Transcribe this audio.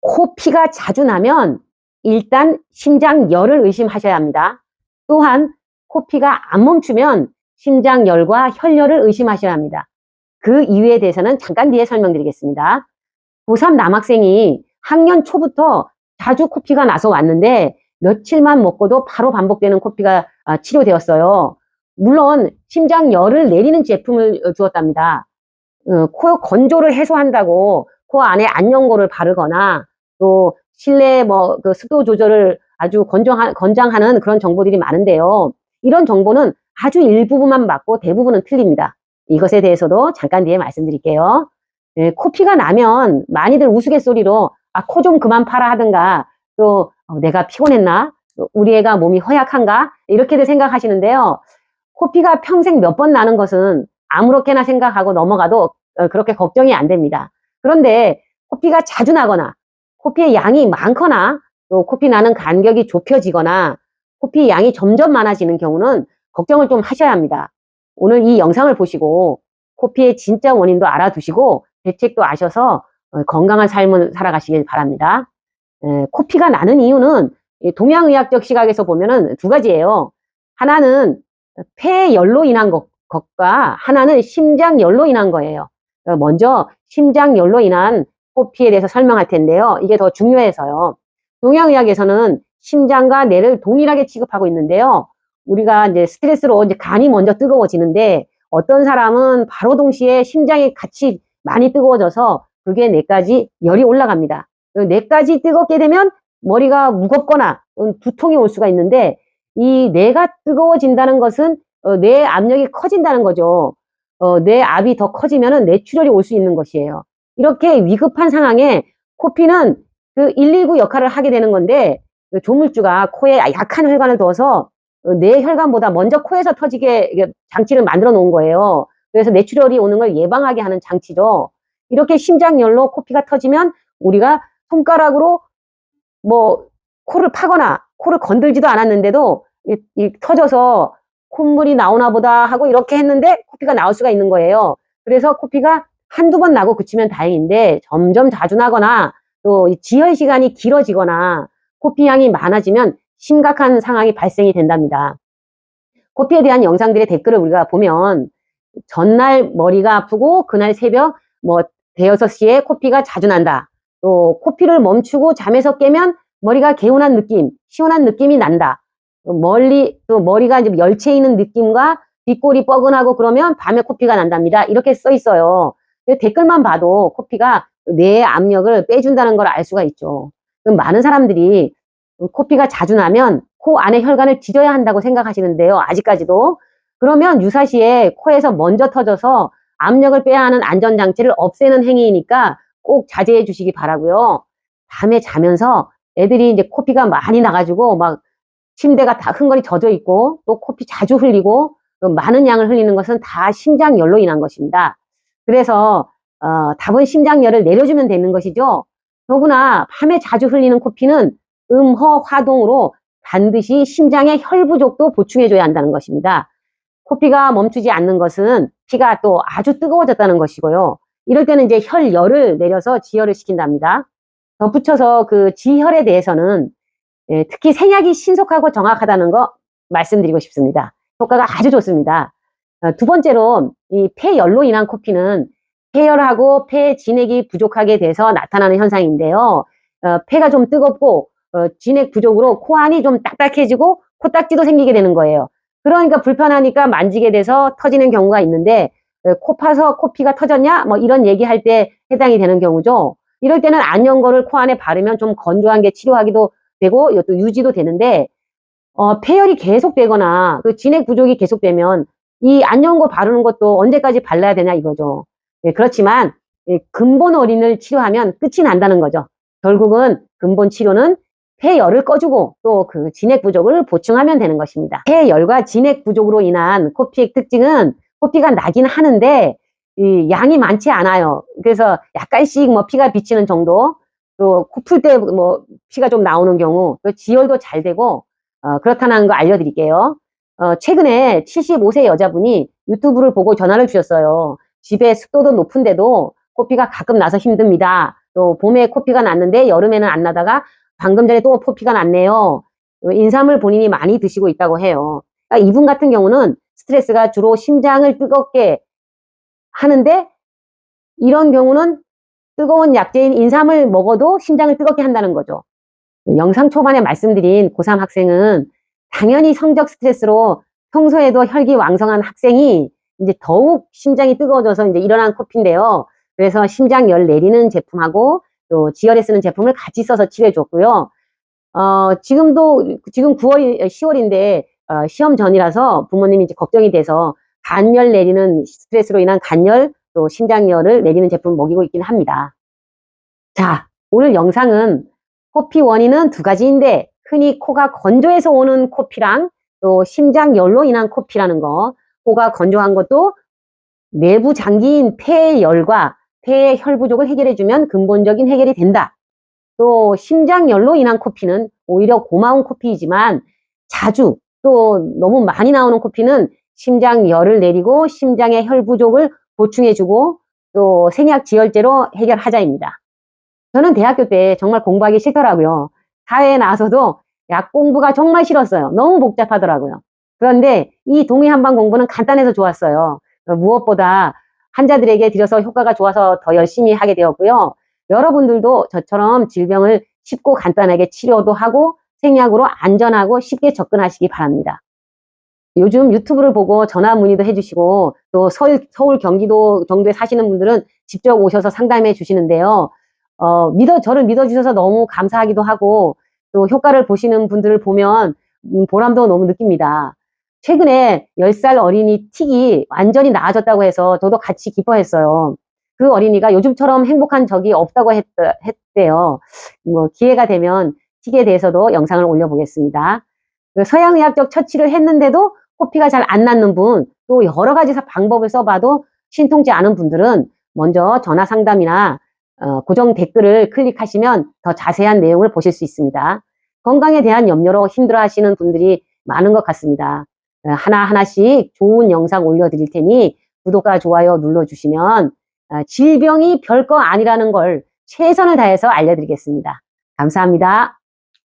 코 피가 자주 나면 일단 심장열을 의심하셔야 합니다. 또한 코피가 안 멈추면 심장열과 혈열을 의심하셔야 합니다. 그 이유에 대해서는 잠깐 뒤에 설명드리겠습니다. 고3 남학생이 학년 초부터 자주 코피가 나서 왔는데 며칠만 먹고도 바로 반복되는 코피가 아, 치료되었어요. 물론 심장열을 내리는 제품을 어, 주었답니다. 어, 코 건조를 해소한다고 코 안에 안연고를 바르거나 또 실내 뭐 그 습도 조절을 아주 건조하, 권장하는 그런 정보들이 많은데요. 이런 정보는 아주 일부분만 맞고 대부분은 틀립니다. 이것에 대해서도 잠깐 뒤에 말씀드릴게요. 예, 코피가 나면 많이들 우스갯소리로 아, 코 좀 그만 파라 하든가 또 어, 내가 피곤했나? 우리 애가 몸이 허약한가? 이렇게들 생각하시는데요. 코피가 평생 몇 번 나는 것은 아무렇게나 생각하고 넘어가도 어, 그렇게 걱정이 안 됩니다. 그런데 코피가 자주 나거나 코피의 양이 많거나 또 코피 나는 간격이 좁혀지거나 코피 양이 점점 많아지는 경우는 걱정을 좀 하셔야 합니다. 오늘 이 영상을 보시고 코피의 진짜 원인도 알아두시고 대책도 아셔서 어, 건강한 삶을 살아가시길 바랍니다. 에, 코피가 나는 이유는 동양의학적 시각에서 보면은 두 가지예요. 하나는 폐열로 인한 것, 것과 하나는 심장열로 인한 거예요. 어, 먼저 심장열로 인한 코피에 대해서 설명할 텐데요. 이게 더 중요해서요. 동양의학에서는 심장과 뇌를 동일하게 취급하고 있는데요. 우리가 이제 스트레스로 이제 간이 먼저 뜨거워지는데 어떤 사람은 바로 동시에 심장이 같이 많이 뜨거워져서 그게 뇌까지 열이 올라갑니다. 뇌까지 뜨겁게 되면 머리가 무겁거나 두통이 올 수가 있는데 이 뇌가 뜨거워진다는 것은 어, 뇌 압력이 커진다는 거죠. 어, 뇌 압이 더 커지면 뇌출혈이 올 수 있는 것이에요. 이렇게 위급한 상황에 코피는 그 119 역할을 하게 되는 건데 그 조물주가 코에 약한 혈관을 둬서 어, 뇌 혈관보다 먼저 코에서 터지게 장치를 만들어 놓은 거예요. 그래서 뇌출혈이 오는 걸 예방하게 하는 장치죠. 이렇게 심장열로 코피가 터지면 우리가 손가락으로 뭐 코를 파거나 코를 건들지도 않았는데도 이, 이 터져서 콧물이 나오나 보다 하고 이렇게 했는데 코피가 나올 수가 있는 거예요. 그래서 코피가 한두 번 나고 그치면 다행인데 점점 자주 나거나 또 지혈 시간이 길어지거나 코피 양이 많아지면 심각한 상황이 발생이 된답니다. 코피에 대한 영상들의 댓글을 우리가 보면 전날 머리가 아프고 그날 새벽 뭐 대여섯 시에 코피가 자주 난다. 또 코피를 멈추고 잠에서 깨면 머리가 개운한 느낌, 시원한 느낌이 난다. 멀리 또 머리가 열채 있는 느낌과 뒷골이 뻐근하고 그러면 밤에 코피가 난답니다. 이렇게 써 있어요. 댓글만 봐도 코피가 뇌의 압력을 빼준다는 걸 알 수가 있죠. 그럼 많은 사람들이 코피가 자주 나면 코 안에 혈관을 뒤져야 한다고 생각하시는데요. 아직까지도. 그러면 유사시에 코에서 먼저 터져서 압력을 빼야 하는 안전장치를 없애는 행위이니까 꼭 자제해 주시기 바라고요. 밤에 자면서 애들이 이제 코피가 많이 나가지고 막 침대가 다 흥건히 젖어 있고 또 코피 자주 흘리고 많은 양을 흘리는 것은 다 심장열로 인한 것입니다. 그래서 어, 답은 심장열을 내려주면 되는 것이죠. 더구나 밤에 자주 흘리는 코피는 음허 화동으로 반드시 심장의 혈 부족도 보충해줘야 한다는 것입니다. 코피가 멈추지 않는 것은 피가 또 아주 뜨거워졌다는 것이고요. 이럴 때는 이제 혈열을 내려서 지혈을 시킨답니다. 덧붙여서 그 지혈에 대해서는 예, 특히 생약이 신속하고 정확하다는 거 말씀드리고 싶습니다. 효과가 아주 좋습니다. 어, 두 번째로 이 폐열로 인한 코피는 폐열하고 폐 진액이 부족하게 돼서 나타나는 현상인데요. 어, 폐가 좀 뜨겁고 어, 진액 부족으로 코 안이 좀 딱딱해지고 코딱지도 생기게 되는 거예요. 그러니까 불편하니까 만지게 돼서 터지는 경우가 있는데 어, 코 파서 코피가 터졌냐? 뭐 이런 얘기할 때 해당이 되는 경우죠. 이럴 때는 안연고를 코 안에 바르면 좀 건조한 게 치료하기도 되고 이것도 유지도 되는데 어, 폐열이 계속되거나 그 진액 부족이 계속되면 이 안연고 바르는 것도 언제까지 발라야 되냐 이거죠. 예, 그렇지만 예, 근본 어린을 치료하면 끝이 난다는 거죠. 결국은 근본 치료는 폐열을 꺼주고 또 그 진액 부족을 보충하면 되는 것입니다. 폐열과 진액 부족으로 인한 코피의 특징은 코피가 나긴 하는데 이 양이 많지 않아요. 그래서 약간씩 뭐 피가 비치는 정도 또 코 풀 때 뭐 피가 좀 나오는 경우 또 지혈도 잘 되고 어, 그렇다는 거 알려드릴게요. 어, 최근에 75세 여자분이 유튜브를 보고 전화를 주셨어요. 집에 습도도 높은데도 코피가 가끔 나서 힘듭니다. 또 봄에 코피가 났는데 여름에는 안 나다가 방금 전에 또 코피가 났네요. 인삼을 본인이 많이 드시고 있다고 해요. 그러니까 이분 같은 경우는 스트레스가 주로 심장을 뜨겁게 하는데 이런 경우는 뜨거운 약재인 인삼을 먹어도 심장을 뜨겁게 한다는 거죠. 영상 초반에 말씀드린 고3 학생은 당연히 성적 스트레스로 평소에도 혈기 왕성한 학생이 이제 더욱 심장이 뜨거워져서 이제 일어난 코피인데요. 그래서 심장열 내리는 제품하고 또 지혈에 쓰는 제품을 같이 써서 치료해 줬고요. 어, 지금도, 지금 9월, 10월인데, 어, 시험 전이라서 부모님이 이제 걱정이 돼서 간열 내리는 스트레스로 인한 간열 또 심장열을 내리는 제품 먹이고 있긴 합니다. 자, 오늘 영상은 코피 원인은 두 가지인데 흔히 코가 건조해서 오는 코피랑 또 심장열로 인한 코피라는 거 코가 건조한 것도 내부 장기인 폐열과 폐의 혈 부족을 해결해주면 근본적인 해결이 된다. 또 심장열로 인한 코피는 오히려 고마운 코피이지만 자주 또 너무 많이 나오는 코피는 심장열을 내리고 심장의 혈 부족을 보충해주고 또 생약 지혈제로 해결하자입니다. 저는 대학교 때 정말 공부하기 싫더라고요. 사회에 나와서도 약 공부가 정말 싫었어요. 너무 복잡하더라고요. 그런데 이 동의 한방 공부는 간단해서 좋았어요. 무엇보다 환자들에게 드려서 효과가 좋아서 더 열심히 하게 되었고요. 여러분들도 저처럼 질병을 쉽고 간단하게 치료도 하고 생약으로 안전하고 쉽게 접근하시기 바랍니다. 요즘 유튜브를 보고 전화 문의도 해주시고 또 서울, 서울 경기도 정도에 사시는 분들은 직접 오셔서 상담해 주시는데요. 어, 믿어, 저를 믿어주셔서 너무 감사하기도 하고 또 효과를 보시는 분들을 보면 음, 보람도 너무 느낍니다. 최근에 10살 어린이 틱이 완전히 나아졌다고 해서 저도 같이 기뻐했어요. 그 어린이가 요즘처럼 행복한 적이 없다고 했, 했대요. 뭐 기회가 되면 틱에 대해서도 영상을 올려보겠습니다. 그 서양의학적 처치를 했는데도 코피가 잘 안 낫는 분, 또 여러 가지 방법을 써봐도 신통치 않은 분들은 먼저 전화 상담이나 어, 고정 댓글을 클릭하시면 더 자세한 내용을 보실 수 있습니다. 건강에 대한 염려로 힘들어 하시는 분들이 많은 것 같습니다. 어, 하나하나씩 좋은 영상 올려드릴 테니 구독과 좋아요 눌러주시면 어, 질병이 별거 아니라는 걸 최선을 다해서 알려드리겠습니다. 감사합니다.